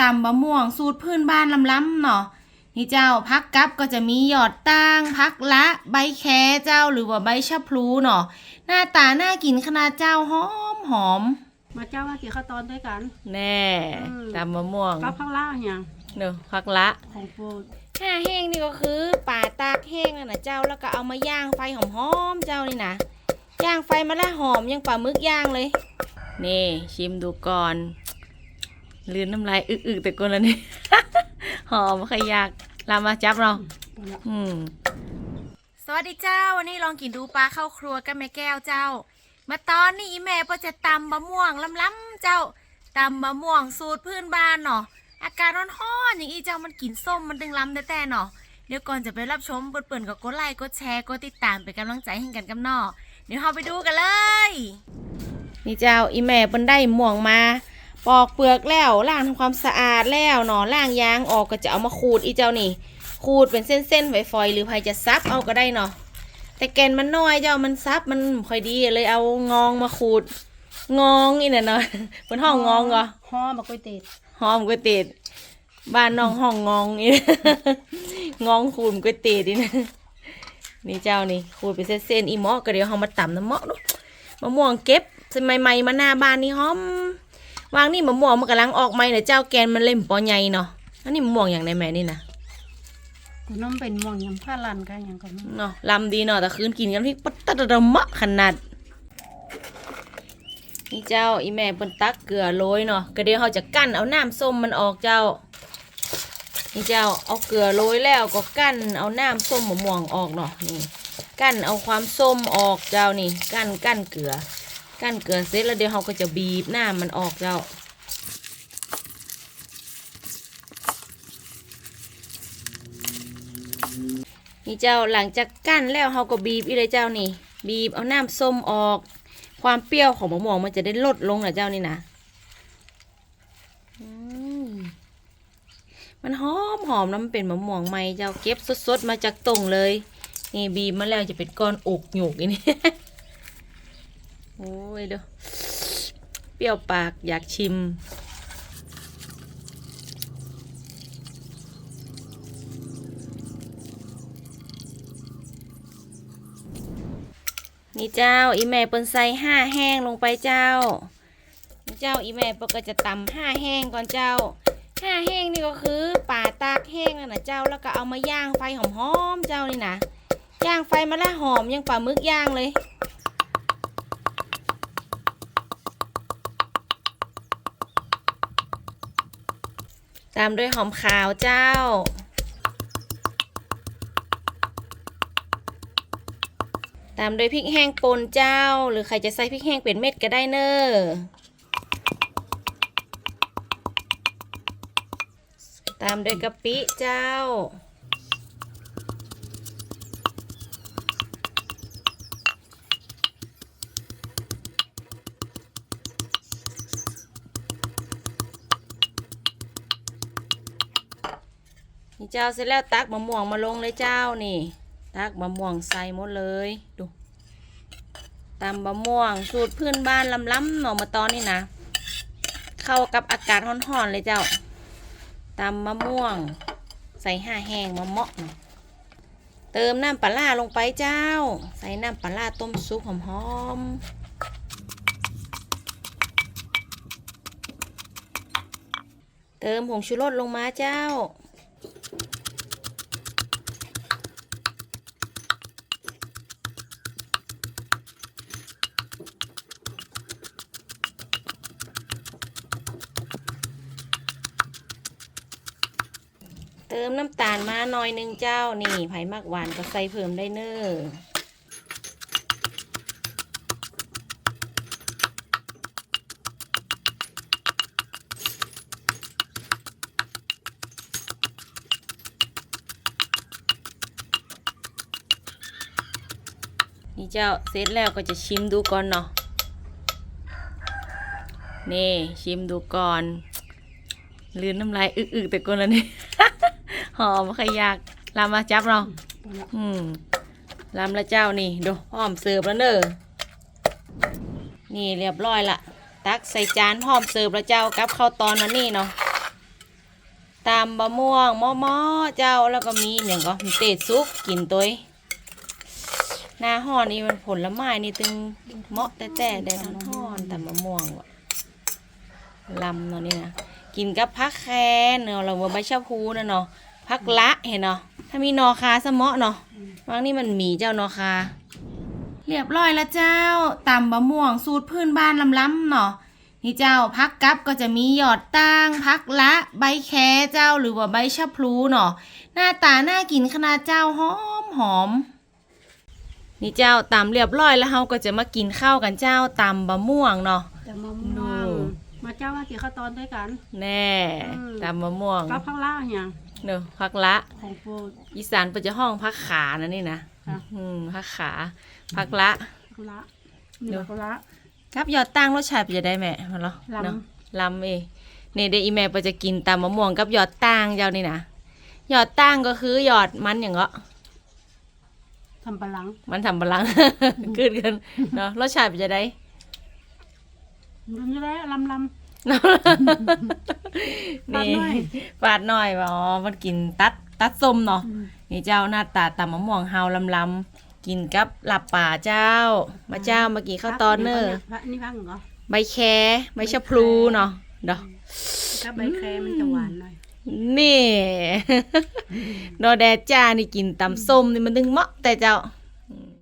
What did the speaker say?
ตำบะม่วง สูตรพื้นบ้านล้ำๆเนาะนี่เจ้าพักกับก็จะมีหยอดตั้งพักละใบแคเจ้าหรือว่าใบชะพลูเนาะหน้าตาน่ากินขนาดเจ้าหอมหอมมาเจ้ามากินข้าวตอนด้วยกัน แน่อืมตำบะม่วงกับข้างล่างอย่างเนอะพักละของโปรดห้าแห้งนี่ก็คือป่าตากแห้งนั่นนะเจ้าแล้วก็เอามาย่างไฟหอมๆเจ้านี่นะย่างไฟมาแล้วหอมยังปลาหมึกย่างเลยนี่ชิมดูก่อน ลืนน้ำลายอึกๆแต่กนแล้วนี่ หอมขยักลามาจับเราอืมสวัสดีเจ้า วันนี้ลองกินดูปลาเข้าครัวกันแม่แก้วเจ้า มาตอนนี้อีแม่ก็จะตำบะม่วงล้ำๆเจ้าตำบะม่วงสูตรพื้นบ้านเนาะอากาศร้อนๆอย่างอีเจ้ามันกินส้มมันดึงล้ำแต่แต่เนาะเดี๋ยวก่อนจะไปรับชมเปิดๆก็กดไลค์กดแชร์กดติดตามเป็นกำลังใจให้กันกับนาเดี๋ยวเราไปดูกันเลย นี่เจ้าอีแม่เปิ้นได้ม่วงมา ปอกเปลือกแล้วล้างทำความสะอาดแล้วเนาะล้างยางออกก็จะเอามาขูดอีเจ้านี่ขูดเป็นเส้นๆฝอยๆหรือใครจะซับเอาก็ได้เนาะแต่แกนมันน้อยเจ้ามันซับมันบ่ค่อยดีเลยเอางองมาขูด งองอีน่ะเนาะเป็นห้องงองเหรอห่อมะกล้วยเตดหอมก๋วยเตี๋ยวบ้านน้องห้องงองอีงองขูดก๋วยเตี๋ยวดินะนี่เจ้านี่ขูดเป็นเส้นๆอีหมอก็เดี๋ยวเอามาตำน้ำหมอเนาะมะม่วงเก็บสมัยใหม่ๆมาหน้าบ้านนี่หอม วางนี่มะม่วงมันกำลังออกใหม่เนี่ยเจ้าแกนมันเล่มปอใหญ่เนาะอันนี้มะม่วงอย่างไรแม่นี่นะกูน้ำเป็นม่วงยำผ้าลันกันอย่างกันเนาะลำดีเนาะแต่คืนกินกันที่ปัตตะดะมะขนาดนี่เจ้าอีแม่เปิ้นตักเกลือโรยเนาะก็เดี๋ยวเขาจะกั้นเอาน้ำส้มมันออกเจ้านี่เจ้าเอาเกลือโรยแล้วก็กั้นเอาน้ำส้มมะม่วงออกเนาะนี่กั้นเอาความส้มออกเจ้านี่กั้นกั้นเกลือ กั้นเกลือเสร็จแล้วเดี๋ยวเขาก็จะบีบน้ำมันออกเจ้านี่เจ้าหลังจากกั้นแล้วเขาก็บีบอีเลยเจ้านี่ บีบเอาน้ำส้มออก ความเปรี้ยวของมะม่วงมันจะได้ลดลงนะเจ้านี่นะมันหอมหอมแล้วมันเป็นมะม่วงใหม่เจ้าเก็บสดๆมาจากตรงเลย นี่บีบมาแล้วจะเป็นก้อนอกหยกอีนี่ โอ้ยเด้อเปรี้ยวปากอยากชิม นี่เจ้าอีแม่เปิ้นใส่ห้าแห้งลงไปเจ้า นี่เจ้าอีแม่ปกจะตำห้าแห้งก่อนเจ้าห้าแห้งนี่ก็คือป่าตากแห้งนั่นนะเจ้าแล้วก็เอามาย่างไฟหอมๆเจ้านี่นะย่างไฟมาแล้วหอมยังปลาหมึกย่างเลย ตามด้วยหอมขาวเจ้า ตามด้วยพริกแห้งป่นเจ้า หรือใครจะใส่พริกแห้งเป็นเม็ดก็ได้เนอะตามด้วยกะปิเจ้า นี่เจ้าเสร็จแล้วตักมะม่วงมาลงเลยเจ้านี่ ตักมะม่วงใส่หมดเลยดูตำมะม่วงสูตรพื้นบ้านล้ำๆหน่อมาตอนนี่นะ เข้ากับอากาศร้อนๆเลยเจ้าตำมะม่วง ใส่ห้าแห้งมะเมาะเติมน้ำปลาร้าลงไปเจ้า ใส่น้ำปลาร้าต้มซุปหอมๆเติมผงชูรสลงมาเจ้า เติมน้ำตาลมาหน่อยหนึงเจ้านี่ไผ่มากหวานก็ใส่เพิ่มได้เนอนี่เจ้าเสร็จแล้วก็จะชิมดูก่อนเนาะ นี่ชิมดูก่อน ลืนน้ำลายอึกๆแต่ก่อนแล้วนี่ หอมขยักลามาจับเราเอาละอืมลำละเจ้านี่ดูพร้อมเสิร์ฟแล้วเนอะนี่เรียบร้อยละตักใส่จานพร้อมเสิร์ฟแล้วเจ้ากับข้าวตอนมานี่เนาะตามบะม่วงหม้อมอๆเจ้าแล้วก็มีอย่างก็มีเตดซุกกินตัวเองหน้าห่อนี่มันผลไม้นี่ตึงเหมาะแต่แต่ได้ทั้งห่อนแต่มะม่วงว่ะลำเนาะนี่นะกินกับพักแคนเนาะเราว่าใบชะพูนะเนาะ พักละเห็นเนาะถ้ามีนอคาสะเหมาะเนาะบางนี่มันมีเจ้านอคา เรียบร้อยแล้วเจ้าตำบะม่วงสูตรพื้นบ้านล้ำๆเนาะนี่เจ้าพักกับก็จะมีหยอดตั้งพักละใบแคเจ้าหรือว่าใบชะพลูเนาะหน้าตาน่ากินขนาดเจ้าหอมหอมนี่เจ้าตำเรียบร้อยแล้วเฮาก็จะมากินข้าวกันเจ้าตำบะม่วงเนาะแต่มะม่วงดูมาเจ้ามากี่ข้าวตอนด้วยกัน แน่อืมตำบะม่วงกับข้างล่างอย่าง เนอะพักละ ของโปรด อีสานเปิดจะห้องพักขานะนี่นะค่ะ อืมพักขาพักละข้างละเหนือข้างละ ครับหยอดตั้งรสชาติเป็นจะได้แม่มาเหรอลำ เนาะลำเองนี่เดยวอีแม่เปิดจะกินตำมะม่วงกับหยอดตั้งเจ้านี่นะหยอดตั้งก็คือหยอดมันอย่างเงาะทำปลาหลังมันทำบลัง ขึ้นกันเนาะรสชาติเป็นจะได้ มันจะได้ลำลปาด นี่หน่อยปาดหน่อยว่าอ๋อมันกินตัดตัดส้มเนาะำนี่เจ้าหน้าตาตำมะม่วงเฮาลำลำๆกินกับหลับป่าเจ้า มาเจ้ามากินข้าวตอนเนอร์พักนี่พักเหรอใบแคใบชะพลูเนาะเดอถ้าใบแครมันจะหวานหน่อยนี่ดอแดดจ้านี่กินตำส้มนี่มันดึงเหมาะแต่เจ้า